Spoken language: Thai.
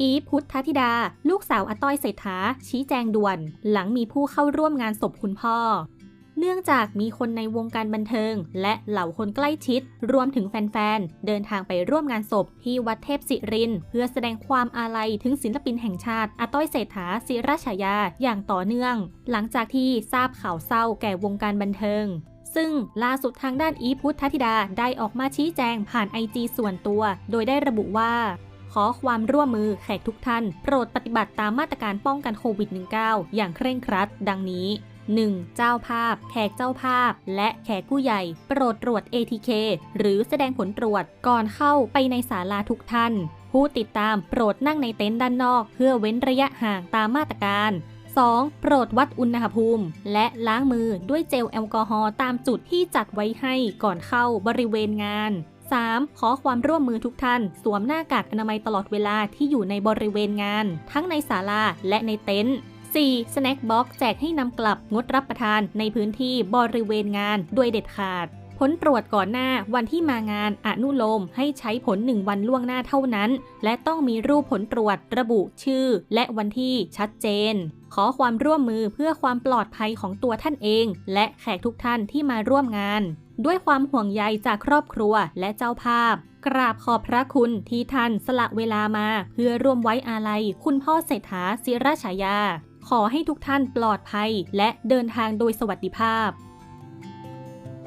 อีฟพุทธธิดา ลูกสาวอาต้อยเศรษฐา ชี้แจงด่วน หลังมีผู้เข้าร่วมงานศพคุณพ่อ เนื่องจากมีคนในวงการบันเทิง และเหล่าคนใกล้ชิด รวมถึงแฟนๆ เดินทางไปร่วมงานศพที่วัดเทพศิริน เพื่อแสดงความอาลัยถึงศิลปินแห่งชาติอาต้อยเศรษฐาศิรชายาอย่างต่อเนื่อง หลังจากที่ทราบข่าวเศร้าแก่วงการบันเทิง ซึ่งล่าสุดทางด้านอีพุทธธิดาได้ออกมาชี้แจงผ่านไอจีส่วนตัว โดยได้ระบุว่า ขอความร่วมมือแขกทุกท่าน โปรดปฏิบัติตามมาตรการป้องกันโควิด -19 อย่างเคร่งครัด ดังนี้ 1. เจ้าภาพ แขกเจ้าภาพ และแขกผู้ใหญ่ โปรดตรวจ ATK หรือแสดงผลตรวจก่อนเข้าไปในศาลาทุกท่าน ผู้ติดตามโปรดนั่งในเต็นท์ด้านนอก เพื่อเว้นระยะห่างตามมาตรการ 2. โปรดวัดอุณหภูมิ และล้างมือด้วยเจลแอลกอฮอล์ตามจุดที่จัดไว้ให้ก่อนเข้าบริเวณงาน 3. ขอความร่วมมือทุกท่าน สวมหน้ากากอนามัยตลอดเวลาที่อยู่ในบริเวณงาน ทั้งในศาลาและในเต็นท์ 4. สแน็คบ็อกแจกให้นำกลับงดรับประทานในพื้นที่บริเวณงานด้วยเด็ดขาด ผลตรวจก่อนหน้าวันที่มางานอนุโลมให้ใช้ผล 1 วันล่วงหน้าเท่านั้น และต้องมีรูปผลตรวจระบุชื่อ และวันที่ชัดเจน ขอความร่วมมือเพื่อความปลอดภัยของตัวท่านเอง และแขกทุกท่านที่มาร่วมงาน ด้วยความห่วงใยจากครอบครัวและเจ้าภาพ กราบขอบพระคุณที่ท่านสละเวลามา เพื่อร่วมไว้อาลัย คุณพ่อเศรษฐาศิรชายา ขอให้ทุกท่านปลอดภัย และเดินทางโดยสวัสดิภาพ